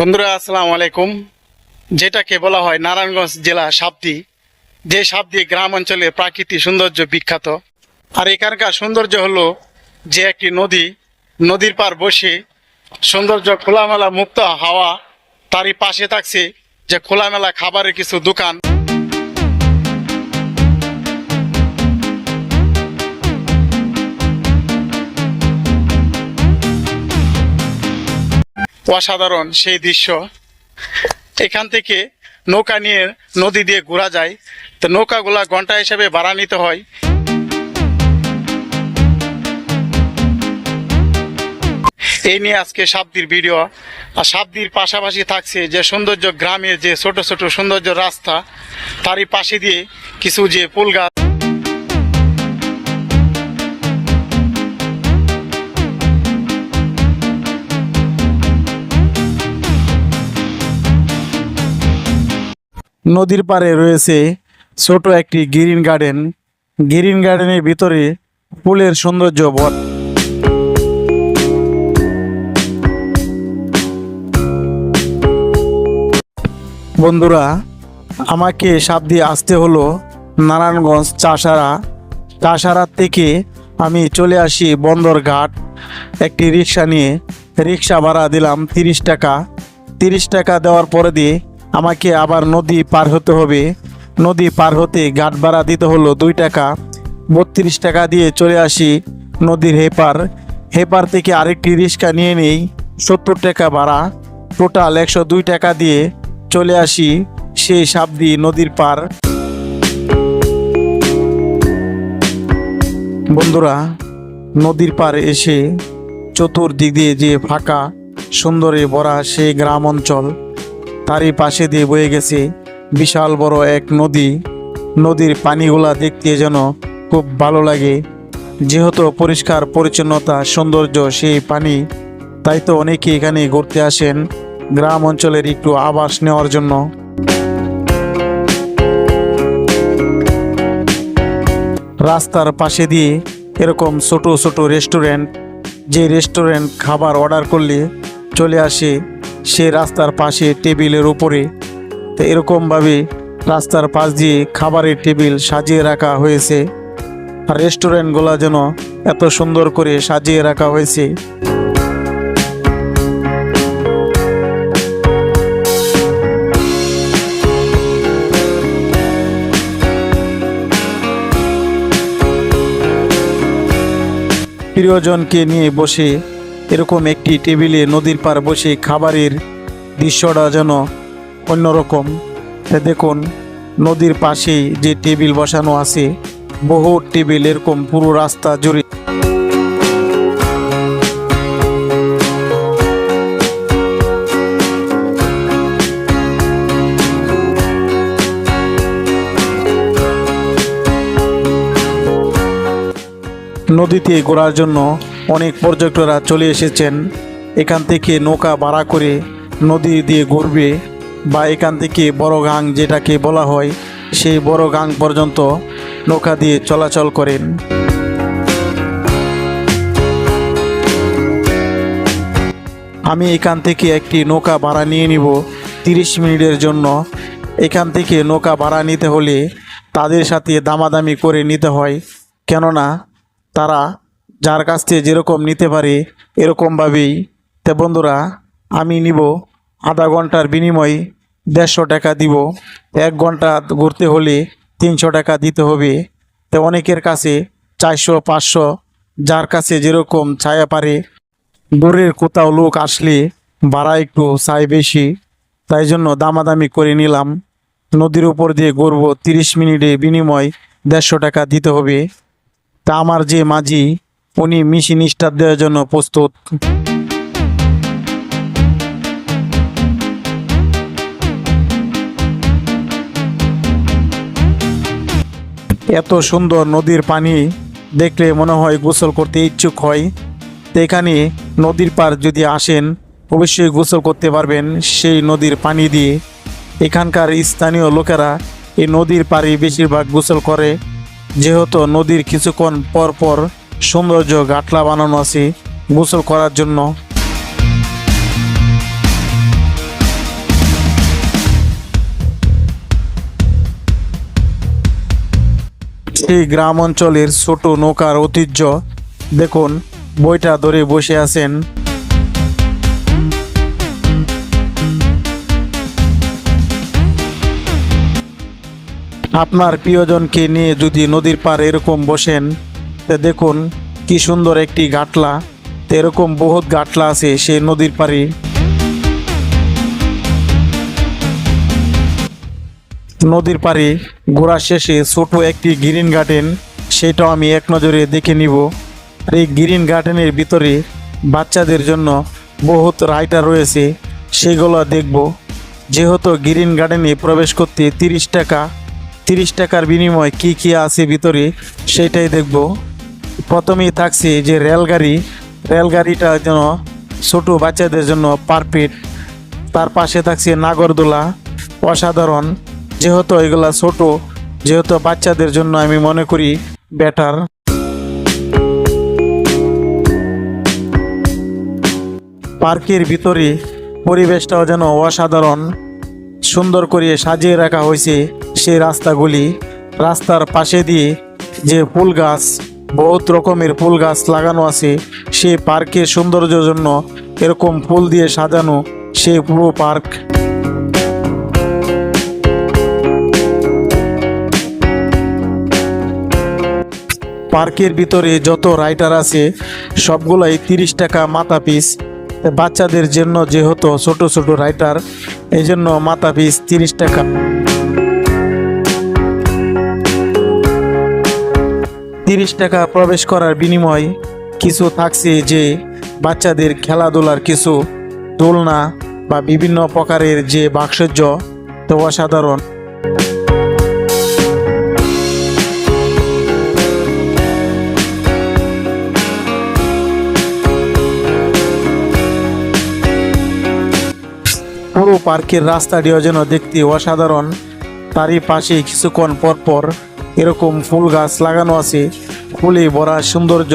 বন্ধুরা, আসসালামু আলাইকুম। যেটাকে বলা হয় নারায়ণগঞ্জ জেলা সাবদি যে সাবদি গ্রাম অঞ্চলে প্রাকৃতিক সৌন্দর্য বিখ্যাত। আর এখানকার সৌন্দর্য হলো যে একটি নদী, নদীর পার বসে সৌন্দর্য খোলামেলা মুক্ত হাওয়া, তারই পাশে থাকছে যে খোলামেলা খাবারের কিছু দোকান। অসাধারণ সেই দৃশ্য। এখান থেকে নৌকা নিয়ে নদী দিয়ে ঘোরা যায়। তো নৌকাগুলা ঘণ্টা হিসেবে ভাড়া নিতে হয়। এই নিয়ে আজকে সাবদির ভিডিও। আর সাবদির পাশাপাশি থাকছে যে সৌন্দর্য গ্রামের যে ছোট ছোট সৌন্দর্য রাস্তা, তারই পাশে দিয়ে কিছু যে ফুল গাছ নদীর পাড়ে রয়েছে ছোট একটি গ্রিন গার্ডেন। গ্রিন গার্ডেনের ভিতরে ফুলের সৌন্দর্য বট বন্ধুরা, আমাকে সাপ দিয়ে আসতে হলো নারায়ণগঞ্জ চাষারা। চাষারা থেকে আমি চলে আসি বন্দরঘাট একটি রিক্সা নিয়ে। রিক্সা ভাড়া দিলাম তিরিশ টাকা। তিরিশ টাকা দেওয়ার পরে দিয়ে আমাকে আবার নদী পার হতে হবে। নদী পার হতে ঘাট ভাড়া দিতে হলো দুই টাকা। বত্রিশ টাকা দিয়ে চলে আসি নদীর হেপার। হেপার থেকে আরেকটি রিক্সা নিয়ে নেই, সত্তর টাকা ভাড়া। টোটাল একশো দুই টাকা দিয়ে চলে আসি সেই সাবদি নদীর পার। বন্ধুরা, নদীর পার এসে চতুর্দিক দিয়ে যে ফাঁকা, সুন্দরে ভরা সেই গ্রাম অঞ্চল। তারই পাশে দিয়ে বয়ে গেছে বিশাল বড় এক নদী। নদীর পানিগুলা দেখতে যেন খুব ভালো লাগে। যেহেতু পরিষ্কার, পরিচ্ছন্নতা, সৌন্দর্য সেই পানি, তাই তো অনেকে এখানে ঘুরতে আসেন গ্রাম অঞ্চলের একটু আবাস নেওয়ার জন্য। রাস্তার পাশে দিয়ে এরকম ছোট ছোট রেস্টুরেন্ট, যে রেস্টুরেন্ট খাবার অর্ডার করলে চলে আসে সে রাস্তার পাশে টেবিলের উপরে। তো এরকমভাবে রাস্তার পাশ দিয়ে খাবারের টেবিল সাজিয়ে রাখা হয়েছে। আর রেস্টুরেন্টগুলো যেন এত সুন্দর করে সাজিয়ে রাখা হয়েছে। প্রিয়জনকে নিয়ে বসে এরকম একটি টেবিলে নদীর পার বসে খাবারের দৃশ্যটা যেন অন্যরকম। দেখুন, নদীর পাশেই যে টেবিল বসানো আছে, বহু টেবিল এরকম পুরো রাস্তা জুড়ে। নদীতে ঘোরার জন্য অনেক পর্যটকরা চলে এসেছেন। এখান থেকে নৌকা ভাড়া করে নদী দিয়ে ঘুরবে বা এখান থেকে বড় গাং যেটাকে বলা হয়, সেই বড় গাং পর্যন্ত নৌকা দিয়ে চলাচল করেন। আমি এখান থেকে একটি নৌকা ভাড়া নিয়ে নিব তিরিশ মিনিটের জন্য। এখান থেকে নৌকা ভাড়া নিতে হলে তাদের সাথে দামাদামি করে নিতে হয়। কেননা তারা যার কাছ থেকে যেরকম নিতে পারে এরকমভাবেই। তে বন্ধুরা, আমি নিব আধা ঘণ্টার বিনিময়ে দেড়শো টাকা দিব। এক ঘণ্টা ঘুরতে হলে তিনশো টাকা দিতে হবে। তো অনেকের কাছে চারশো, পাঁচশো, যার কাছে যেরকম ছায়া পারে। দূরের কোথাও লোক আসলে ভাড়া একটু চাই বেশি। তাই জন্য দামাদামি করে নিলাম। নদীর উপর দিয়ে ঘুরবো তিরিশ মিনিটে বিনিময় দেড়শো টাকা দিতে হবে। তা আমার যে মাঝি উনি মেশিন স্টার্ট দেওয়ার জন্য প্রস্তুত। এত সুন্দর নদীর পানি দেখলে মনে হয় গোসল করতে ইচ্ছুক হয়। তো এখানে নদীর পার যদি আসেন, অবশ্যই গোসল করতে পারবেন সেই নদীর পানি দিয়ে। এখানকার স্থানীয় লোকেরা এই নদীর পাড়ে বেশিরভাগ গোসল করে। যেহেতু নদীর কিছুক্ষণ পর পর সৌন্দর্য গাঁটলা বানানো আছে, গোসল করার জন্য। এই গ্রাম অঞ্চলের ছোট নৌকার ঐতিহ্য, দেখুন, বইটা ধরে বসে আছেন। আপনার প্রিয়জনকে নিয়ে যদি নদীর পার এরকম বসেন তে দেখুন কি সুন্দর একটি গাটলা। এরকম বহুত গাটলা আছে সেই নদীর পাড়ে। নদীর পাড়ে ঘোরা শেষে ছোট একটি গ্রিন গার্ডেন, সেটাও আমি এক নজরে দেখে নিব। আর এই গ্রিন গার্ডেনের ভিতরে বাচ্চাদের জন্য বহুত রাইটার রয়েছে, সেগুলো দেখব। যেহেতু গ্রিন গার্ডেনে প্রবেশ করতে তিরিশ টাকা, তিরিশ টাকার বিনিময়ে কি কি আছে ভিতরে, সেটাই দেখব। প্রথমেই থাকছে যে রেলগাড়ি। রেলগাড়িটা যেন ছোট বাচ্চাদের জন্য পারফেক্ট তার পাশে থাকছে নাগরদোলা, অসাধারণ। যেহেতু এগুলা ছোট, যেহেতু বাচ্চাদের জন্য আমি মনে করি বেটার পার্কের ভিতরে পরিবেশটাও যেন অসাধারণ। সুন্দর করে সাজিয়ে রাখা হয়েছে সেই রাস্তাগুলি। রাস্তার পাশে দিয়ে যে ফুল গাছ বহুত রকমের ফুল গাছ লাগানো আছে। সেই পার্কের সৌন্দর্যের জন্য এরকম ফুল দিয়ে সাজানো সেই পুরো পার্ক। পার্কের ভিতরে যত রাইটার আছে, সবগুলাই তিরিশ টাকা মাথা পিস। বাচ্চাদের জন্য যেহেতু ছোট ছোট রাইটার এই জন্য মাথা পিস তিরিশ টাকা। তিরিশ টাকা প্রবেশ করার বিনিময় কিছু থাকছে যে বাচ্চাদের খেলাধুলার কিছু দোলনা বা বিভিন্ন প্রকারের যে বাক্সজ্য তো অসাধারণ। পুরো পার্কের রাস্তাটিও যেন দেখতে অসাধারণ। তারই পাশে কিছুক্ষণ পর পর এরকম ফুল গাছ লাগানো আছে। ফুলে ভরা সৌন্দর্য।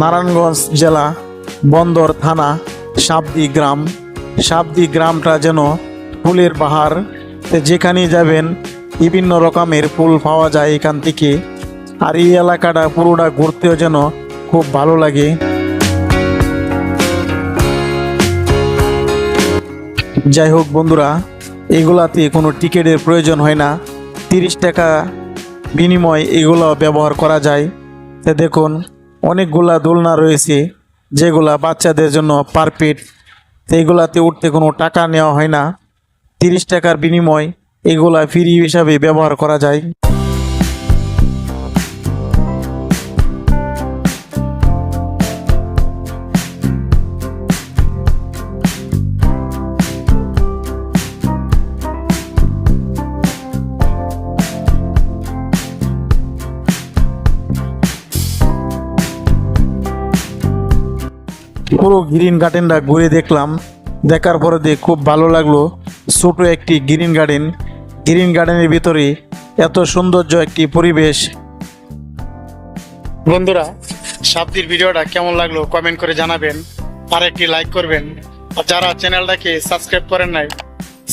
নারায়ণগঞ্জ জেলা বন্দর থানা সাবদি গ্রাম। সাবদি গ্রামটা যেন ফুলের বাহার যেখানে যাবেন, বিভিন্ন রকমের ফুল পাওয়া যায় এখান থেকে। আর এই এলাকাটা পুরোটা ঘুরতেও যেন খুব ভালো লাগে। যাই হোক বন্ধুরা, এগুলাতে কোনো টিকিটের প্রয়োজন হয় না। তিরিশ টাকা বিনিময় এগুলো ব্যবহার করা যায়। তো দেখুন, অনেকগুলা দোলনা রয়েছে, যেগুলা বাচ্চাদের জন্য পারফেক্ট তো এগুলাতে উঠতে কোনো টাকা নেওয়া হয় না। তিরিশ টাকার বিনিময় এগুলা ফ্রি হিসাবে ব্যবহার করা যায়। পুরো গ্রিন গার্ডেনটা ঘুরে দেখলাম। দেখার পরে দিয়ে খুব ভালো লাগল, ছোটো একটি গ্রিন গার্ডেন গ্রিন গার্ডেনের ভিতরে এত সৌন্দর্য একটি পরিবেশ। বন্ধুরা সাবদির ভিডিওটা কেমন লাগল কমেন্ট করে জানাবেন। আর একটি লাইক করবেন। আর যারা চ্যানেলটাকে সাবস্ক্রাইব করেন নাই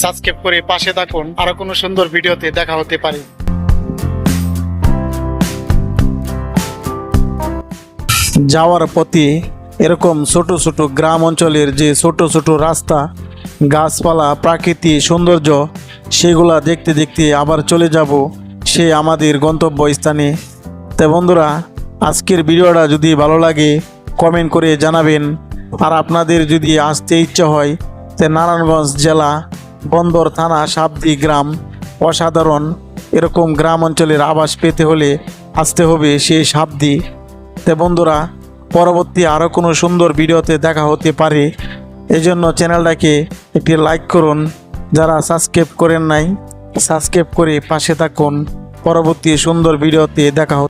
সাবস্ক্রাইব করে পাশে থাকুন। আরও কোনো সুন্দর ভিডিওতে দেখা হতে পারে। যাওয়ার পথে এরকম ছোট ছোট গ্রাম অঞ্চলের যে ছোট ছোট রাস্তা, গাছপালা প্রাকৃতিক সৌন্দর্য, সেগুলা দেখতে দেখতে আবার চলে যাব সে আমাদের গন্তব্য স্থানে তা বন্ধুরা, আজকের ভিডিওটা যদি ভালো লাগে কমেন্ট করে জানাবেন। আর আপনাদের যদি আসতে ইচ্ছা হয়, তে নারায়ণগঞ্জ জেলা, বন্দর থানা, সাবদি গ্রাম, অসাধারণ এরকম গ্রাম অঞ্চলের আবাস পেতে হলে আসতে হবে সেই সাবদি। তে বন্ধুরা পরবর্তী আরও কোনো সুন্দর ভিডিওতে দেখা হতে পারে। এজন্য চ্যানেলটাকে একটি লাইক করুন। যারা সাবস্ক্রাইব করেন নাই সাবস্ক্রাইব করে পাশে থাকুন। পরবর্তী সুন্দর ভিডিওতে দেখা